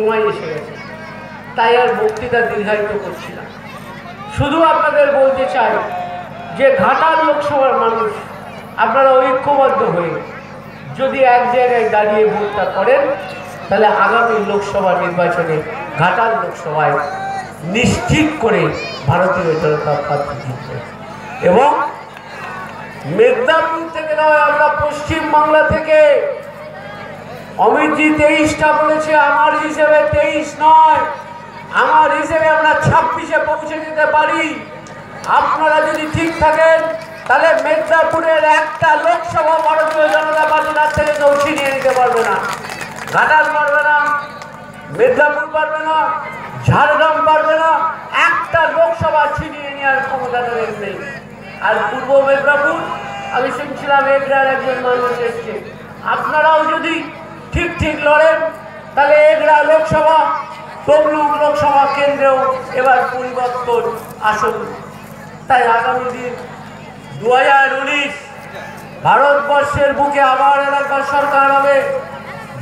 সময় এসে গেছে। তাই আর বক্তৃতা দীর্ঘায়িত করছি না। শুধু আপনাদের বলতে চাই যে ঘাটাল লোকসভার মানুষ, আপনারা ঐক্যবদ্ধ হয়ে যদি এক জায়গায় দাঁড়িয়ে ভোটটা করেন, তাহলে আগামী লোকসভা নির্বাচনে ঘাটাল লোকসভায় নিশ্চিত করে ভারতীয় জনতা পার্টি জিতবে। এবং মেদিনীপুর থেকে নয়, আমরা পশ্চিমবাংলা থেকে অমিতজি তেইশটা বলেছে, আমার হিসেবে তেইশ নয়। আমার হিসেবে আমরা ছাব্বিশে পৌঁছে যেতে পারি। আপনারা যদি ঠিক থাকেন, তাহলে মেদিনীপুরের একটা লোকসভা ভারতীয় জনতা পার্টির হাত থেকে কেউ ছিনিয়ে নিতে পারবে না। ঘাটাল পারবে না, মেদিনীপুর পারবে না, ঝাড়গ্রাম পারবে না, একটা লোকসভা ছিনিয়ে নেওয়ার ক্ষমতা তাদের নেই। আর পূর্ব মেদিনীপুর, আমি শুনছিলাম এগরার একজন মানুষ এসছে। আপনারাও যদি ঠিক ঠিক লড়েন তাহলে এগরা লোকসভা তমলুক লোকসভা কেন্দ্রেও এবার পরিবর্তন আসুন। তাই আগামী দিন দু হাজার উনিশ ভারতবর্ষের বুকে আবার এলাকার সরকার হবে।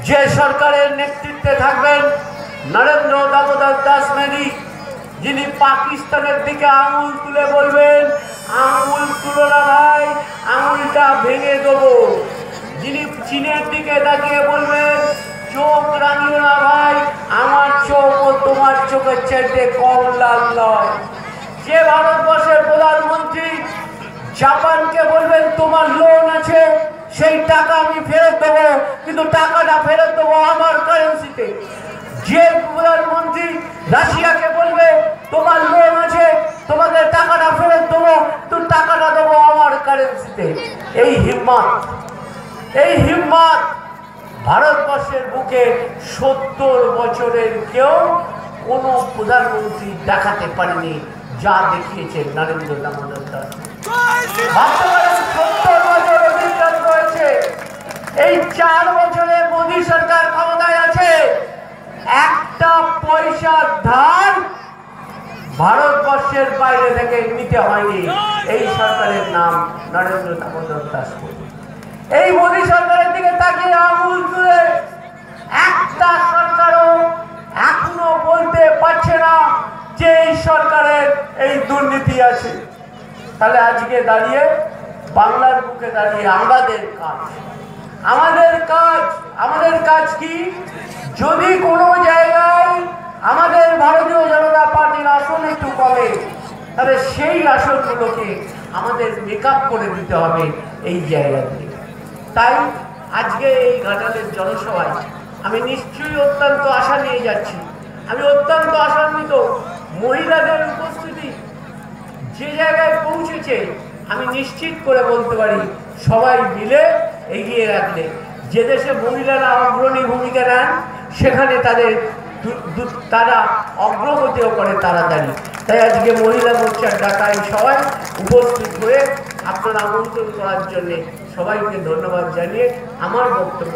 যে সরকারের নেতৃত্বে থাকবেন নরেন্দ্র দামোদর দাস মেদি যিনি পাকিস্তানের দিকে আঙুল তুলে বলবেন, আঙুল তুলো না ভাই, আঙুলটা ভেঙে দেবো। যিনি চীনের দিকে তাকিয়ে বলবেন, চোখ রাঙিও না ভাই, আমার চোখ ও তোমার চোখের চাইতে কম লাল নয়। যে ভারতবর্ষের প্রধানমন্ত্রী জাপানকে বলবেন, তোমার লোন আছে, সেই টাকা আমি ফেরত দেবো, কিন্তু টাকাটা ফেরত দেবো আমার কারেন্সিতে যে প্রধানমন্ত্রী রাশিয়াকে বলবে, তোমার লোন আছে, তোমাদের টাকাটা ফেরত দেবো তো টাকাটা দেবো আমার কারেন্সিতে এই হিম্মত। এই হিম্মত ভারতবর্ষের বুকে সত্তর বছরের কেউ কোনো প্রধানমন্ত্রী দেখাতে পারেনি, যা দেখিয়েছেন নরেন্দ্র দামোদর এই চার বছরে মোদী সরকার ক্ষমতায় আছে। একটা পয়সার ধার ভারতবর্ষের বাইরে থেকে নিতে হয়নি। এই সরকারের নাম নরেন্দ্র দামোদর দাস এই মোদী সরকারের দিকে তাকিয়ে আঙুল তুলে একটা সরকারও এখনও বলতে পারছে না যে এই সরকারের এই দুর্নীতি আছে। তাহলে আজকে দাঁড়িয়ে বাংলার বুকে দাঁড়িয়ে আমাদের কাজ। আমাদের কাজ আমাদের কাজ কি? যদি কোনো জায়গায় আমাদের ভারতীয় জনতা পার্টির আসন একটু কমে, তাহলে সেই আসনগুলোকে আমাদের মেকআপ করে দিতে হবে এই জায়গা থেকে। তাই আজকে এই ঘাটালের জনসভায় আমি নিশ্চয়ই অত্যন্ত আশা নিয়ে যাচ্ছি। আমি অত্যন্ত আশান্বিত। মহিলাদের উপস্থিতি যে জায়গায় পৌঁছেছে, আমি নিশ্চিত করে বলতে পারি, সবাই মিলে এগিয়ে রাখলে। যে দেশে মহিলারা অগ্রণী ভূমিকা নেন, সেখানে তাদের তারা অগ্রগতিও করে তাড়াতাড়ি। তাই আজকে মহিলা মোর্চার ডাকায় সবাই উপস্থিত হয়ে আপনারা আমন্ত্রণ করার জন্যে সবাইকে ধন্যবাদ জানিয়ে আমার বক্তব্য